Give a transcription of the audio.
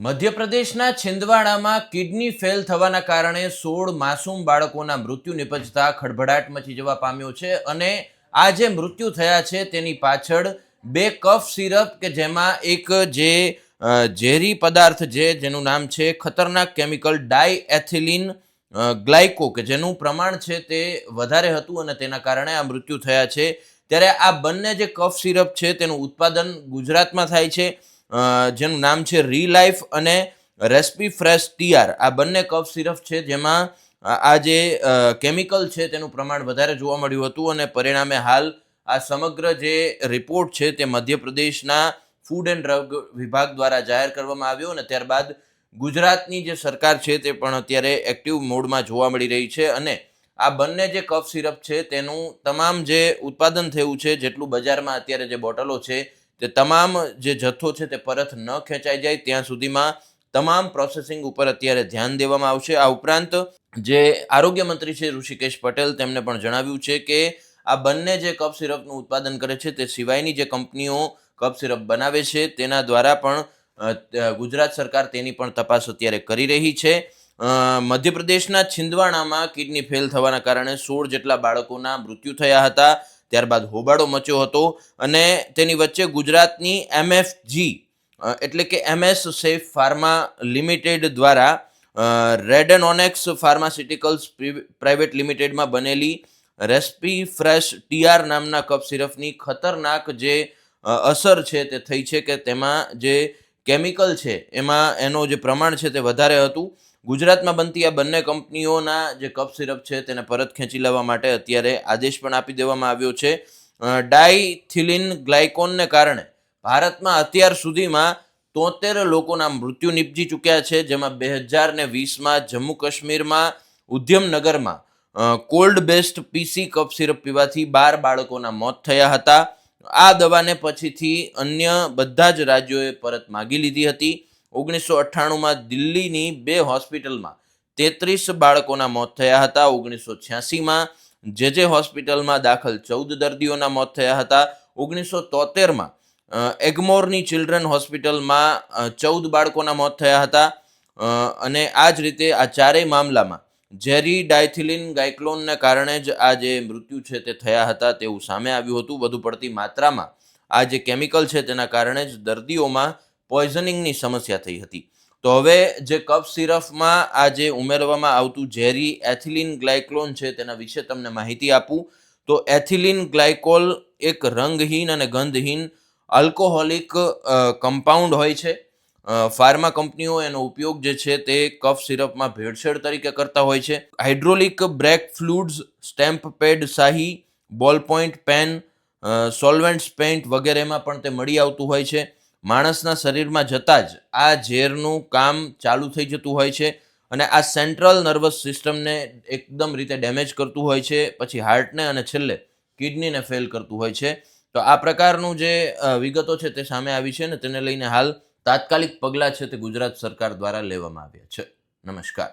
મધ્યપ્રદેશના છિંદવાડામાં kidney fail થવાના કારણે સોળ માસૂમ બાળકોના મૃત્યુ નિપજતા ખળભળાટ મચી જવા પામ્યો છે અને આ જે મૃત્યુ થયા છે તેની પાછળ બે કફ સિરપ કે જેમાં એક જે ઝેરી પદાર્થ છે, જેનું નામ છે ખતરનાક કેમિકલ ડાય એથિલિન ગ્લાયકો, કે જેનું પ્રમાણ છે તે વધારે હતું અને તેના કારણે આ મૃત્યુ થયા છે. ત્યારે આ બંને જે કફ સિરપ છે તેનું ઉત્પાદન ગુજરાતમાં થાય છે. જેનું નામ છે રી લાઈફ અને રેસ્પી ફ્રેશ ટીઆર. આ બંને કફ સિરપ છે જેમાં આ જે કેમિકલ છે તેનું પ્રમાણ વધારે જોવા મળ્યું હતું અને પરિણામે હાલ આ સમગ્ર જે રિપોર્ટ છે તે મધ્યપ્રદેશના ફૂડ એન્ડ ડ્રગ વિભાગ દ્વારા જાહેર કરવામાં આવ્યો અને ત્યારબાદ ગુજરાતની જે સરકાર છે તે પણ અત્યારે એક્ટિવ મોડમાં જોવા મળી રહી છે અને આ બંને જે કફ સિરપ છે તેનું તમામ જે ઉત્પાદન થયું છે જેટલું બજારમાં અત્યારે જે બોટલો છે તે તમામ જે જથ્થો છે તે પરત ન ખેંચાઈ જાય, ત્યાં સુધીમાં તમામ પ્રોસેસિંગ ઉપર અત્યારે ધ્યાન દેવામાં આવશે. આ ઉપરાંત જે આરોગ્ય મંત્રી છે ઋષિકેશ પટેલ તેમણે પણ જણાવ્યું છે કે આ બંને જે કફ સિરપનું ઉત્પાદન કરે છે તે સિવાયની જે કંપનીઓ કફ સિરપ બનાવે છે તેના દ્વારા પણ ગુજરાત સરકાર તેની પણ તપાસ અત્યારે કરી રહી છે. મધ્યપ્રદેશના છિંદવાડામાં કિડની ફેલ થવાના કારણે સોળ જેટલા બાળકોના મૃત્યુ થયા હતા. ત્યારબાદ હોબાળો મચ્યો હતો અને તેની વચ્ચે ગુજરાતની એમએફજી એટલે કે એમએસ સેફ ફાર્મા લિમિટેડ દ્વારા રેડેનોનેક્સ ફાર્માસ્યુટિકલ્સ પ્રાઇવેટ લિમિટેડમાં બનેલી રેસ્પી ફ્રેશ ટીઆર નામના કફ સિરપની ખતરનાક જે અસર છે તે થઈ છે કે તેમાં જે કેમિકલ છે, એમાં એનો જે પ્રમાણ છે તે વધારે હતું. ગુજરાતમાં બનતી આ બંને કંપનીઓના જે કફ સિરપ છે તેને પરત ખેંચી લેવા માટે અત્યારે આદેશ પણ આપી દેવામાં આવ્યો છે. ડાયથિલિન ગ્લાયકોનને કારણે ભારતમાં અત્યાર સુધીમાં તોતેર લોકોના મૃત્યુ નિપજી ચૂક્યા છે, જેમાં બે હજાર ને વીસમાં જમ્મુ કાશ્મીરમાં, ઉધ્યમનગરમાં cold based PC cough syrup પીવાથી બાર બાળકોના મોત થયા હતા. આ દવાને પછીથી અન્ય બધા જ રાજ્યોએ પરત માગી લીધી હતી. ઓગણીસો અઠ્ઠાણુંમાં દિલ્હીની બે હોસ્પિટલમાં તેત્રીસ બાળકોના મોત થયા હતા. ઓગણીસો છ્યાસીમાં જે જે હોસ્પિટલમાં દાખલ ચૌદ દર્દીઓના મોત થયા હતા. ઓગણીસો તોતેરમાં એગ્મોરની ચિલ્ડ્રન હોસ્પિટલમાં ચૌદ બાળકોના મોત થયા હતા. અને આ જ રીતે આ ચારેય મામલામાં ઝેરી ડાયથિલિન ગાયક્લોનને કારણે જ આ જે મૃત્યુ છે તે થયા હતા તેવું સામે આવ્યું હતું. વધુ પડતી માત્રામાં આ જે કેમિકલ છે તેના કારણે જ દર્દીઓમાં પોઈઝનિંગની સમસ્યા થઈ હતી. તો હવે જે કફ સિરપમાં આ જે ઉમેરવામાં આવતું ઝેરી એથિલિન ગ્લાયકોલ છે તેના વિશે તમને માહિતી આપું. તો એથિલિન ગ્લાયકોલ એક રંગહીન અને ગંધહીન આલ્કોહોલિક કમ્પાઉન્ડ હોય છે. ફાર્મા કંપનીઓ એનો ઉપયોગ જે છે તે કફ સિરપમાં ભેળસેળ તરીકે કરતા હોય છે. Hydraulic brake fluids stamp pad શાહી, બોલ પોઈન્ટ પેન સોલ્વેન્ટ્સ પેઇન્ટ વગેરેમાં પણ તે મળી આવતું હોય છે. માણસના શરીરમાં જતાં જ આ ઝેરનું કામ ચાલુ થઈ જતું હોય છે અને આ સેન્ટ્રલ નર્વસ સિસ્ટમને એકદમ રીતે ડેમેજ કરતું હોય છે, પછી હાર્ટને અને છેલ્લે કિડનીને ફેલ કરતું હોય છે. તો આ પ્રકારનું જે વિગતો છે તે સામે આવી છે ને તેને લઈને હાલ તાત્કાલિક પગલાં છે તે ગુજરાત સરકાર દ્વારા લેવામાં આવ્યા છે. નમસ્કાર.